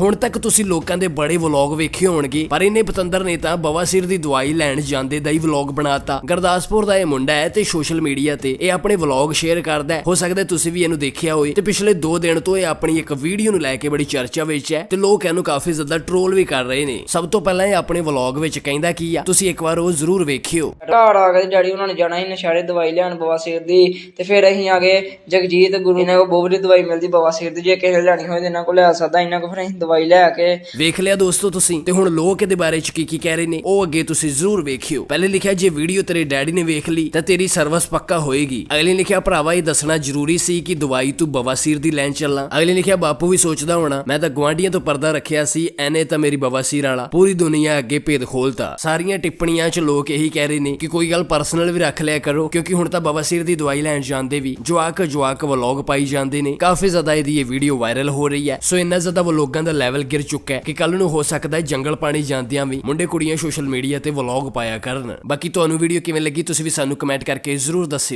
ਹੁਣ ਤੱਕ ਤੁਸੀਂ ਲੋਕਾਂ ਦੇ ਬੜੇ ਵਲੌਗ ਵੇਖੇ ਹੋਣਗੇ, ਪਰ ਇਹਨੇ ਪਤੰਦਰ ਨੇ ਤਾਂ ਬਵਾਸੀਰ ਦੀ ਦਵਾਈ ਲੈਣ ਜਾਂਦੇ ਦਾ ਹੀ ਵਲੌਗ ਬਣਾਤਾ। ਗੁਰਦਾਸਪੁਰ ਦਾ ਇਹ ਮੁੰਡਾ ਹੈ ਤੇ ਸੋਸ਼ਲ ਮੀਡੀਆ ਤੇ ਇਹ ਆਪਣੇ ਵਲੌਗ ਸ਼ੇਅਰ ਕਰਦਾ ਹੈ। ਹੋ ਸਕਦਾ ਤੁਸੀਂ ਵੀ ਇਹਨੂੰ ਦੇਖਿਆ ਹੋਵੇ। ਤੇ ਪਿਛਲੇ 2 ਦਿਨ ਤੋਂ ਇਹ ਆਪਣੀ ਇੱਕ ਵੀਡੀਓ ਨੂੰ ਲੈ ਕੇ ਬੜੀ ਚਰਚਾ ਵਿੱਚ ਹੈ ਤੇ ਲੋਕ ਇਹਨੂੰ ਕਾਫੀ ਜ਼ਿਆਦਾ ਟ੍ਰੋਲ ਵੀ ਕਰ ਰਹੇ ਨੇ। ਸਭ ਤੋਂ ਪਹਿਲਾਂ ਇਹ ਆਪਣੇ ਵਲੌਗ ਵਿੱਚ ਕਹਿੰਦਾ ਕੀ ਆ, ਤੁਸੀਂ ਇੱਕ ਵਾਰ ਉਹ ਜ਼ਰੂਰ ਵੇਖਿਓ। ਘਰ ਆ ਗਏ, ਡੈਡੀ ਉਹਨਾਂ ਨੇ ਜਾਣਾ ਸੀ ਨਸ਼ਾਰੇ ਦਵਾਈ ਲੈਣ ਬਵਾਸੀਰ ਦੀ। ਤੇ ਫਿਰ ਅਸੀਂ ਆ ਗਏ ਜਗਜੀਤ ਗੁਰੂ ਇਹਨਾਂ ਕੋਲ ਬਹੁਤ ਦਵਾਈ ਮਿਲਦੀ ਬਵਾਸੀਰ ਦੀ, ਜੇ ਕਿਸੇ ਨੇ ਲੈਣੀ ਹੋਵੇ ਤੇ ਇਹਨਾਂ ਕੋਲ ਲੈ ਸਕਦਾ, ਇਹਨਾਂ ਕੋਲ ਫਿਰ ਅਸੀਂ ਦਵਾਈ ਲੈ ਕੇ। ਵੇਖ ਲਿਆ ਦੋਸਤੋ ਤੁਸੀਂ? ਤੇ ਹੁਣ ਲੋਕ ਇਹਦੇ ਬਾਰੇ ਚ ਕੀ ਕੀ ਕਹਿ ਰਹੇ ਨੇ? ਉਹ ਅੱਗੇ ਤੁਸੀਂ ਜ਼ਰੂਰ ਵੇਖਿਓ। ਪਹਿਲੇ ਲਿਖਿਆ, ਜੇ ਵੀਡੀਓ ਤੇਰੇ ਡੈਡੀ ਨੇ ਵੇਖ ਲਈ, ਤਾਂ ਤੇਰੀ ਸਰਵਿਸ ਪੱਕਾ ਹੋਏਗੀ। ਅਗਲੇ ਲਿਖਿਆ, ਭਰਾਵਾ, ਇਹ ਦੱਸਣਾ ਜ਼ਰੂਰੀ ਸੀ ਕਿ ਦਵਾਈ ਤੂੰ ਬਵਾਸੀਰ ਦੀ ਲੈਣ ਚੱਲਾਂ ਅਗਲੇ ਲਿਖਿਆ, ਬਾਪੂ ਵੀ ਸੋਚਦਾ ਹੋਣਾ, ਮੈਂ ਤਾਂ ਗਵਾਂਢੀਆਂ ਤੋਂ ਪਰਦਾ ਰੱਖਿਆ ਸੀ, ਐਨੇ ਤਾਂ ਮੇਰੀ ਬਵਾਸੀਰ ਵਾਲਾ। ਪੂਰੀ ਦੁਨੀਆ ਅੱਗੇ ਭੇਦ ਖੋਲਤਾ। ਸਾਰੀਆਂ ਟਿੱਪਣੀਆਂ 'ਚ ਲੋਕ ਇਹੀ ਕਹਿ ਰਹੇ ਨੇ ਕਿ ਕੋਈ ਗੱਲ ਪਰਸਨਲ ਵੀ ਰੱਖ ਲਿਆ ਕਰੋ, ਕਿਉਂਕਿ ਹੁਣ ਤਾਂ ਬਵਾਸੀਰ ਦੀ ਦਵਾਈ ਲੈਣ ਜਾਂਦੇ ਵੀ ਜਵਾਕ ਜਵਾਕ ਵਲੌਗ ਪਾਈ ਜਾਂਦੇ ਨੇ। ਕਾਫੀ ਜ਼ਿਆਦਾ ਇਹਦੀ ਇਹ ਵੀਡੀਓ ਵਾਇਰਲ ਹੋ ਰਹੀ ਹੈ। ਸੋ ਇੰਨਾ ਜ਼ਿਆਦਾ ਵਲੋਗਾਂ ਦਾ ਲੈਵਲ ਗਿਰ ਚੁੱਕਾ ਹੈ ਕਿ ਕੱਲ ਨੂੰ ਹੋ ਸਕਦਾ ਹੈ ਜੰਗਲ ਪਾਣੀ ਜਾਂਦਿਆਂ ਵੀ ਮੁੰਡੇ ਕੁੜੀਆਂ ਸੋਸ਼ਲ ਮੀਡੀਆ ਤੇ ਵਲੌਗ ਪਾਇਆ ਕਰਨ। ਬਾਕੀ ਤੁਹਾਨੂੰ ਵੀਡੀਓ ਕਿਵੇਂ ਲੱਗੀ ਤੁਸੀਂ ਵੀ ਸਾਨੂੰ ਕਮੈਂਟ ਕਰਕੇ ਜ਼ਰੂਰ ਦੱਸਿਓ।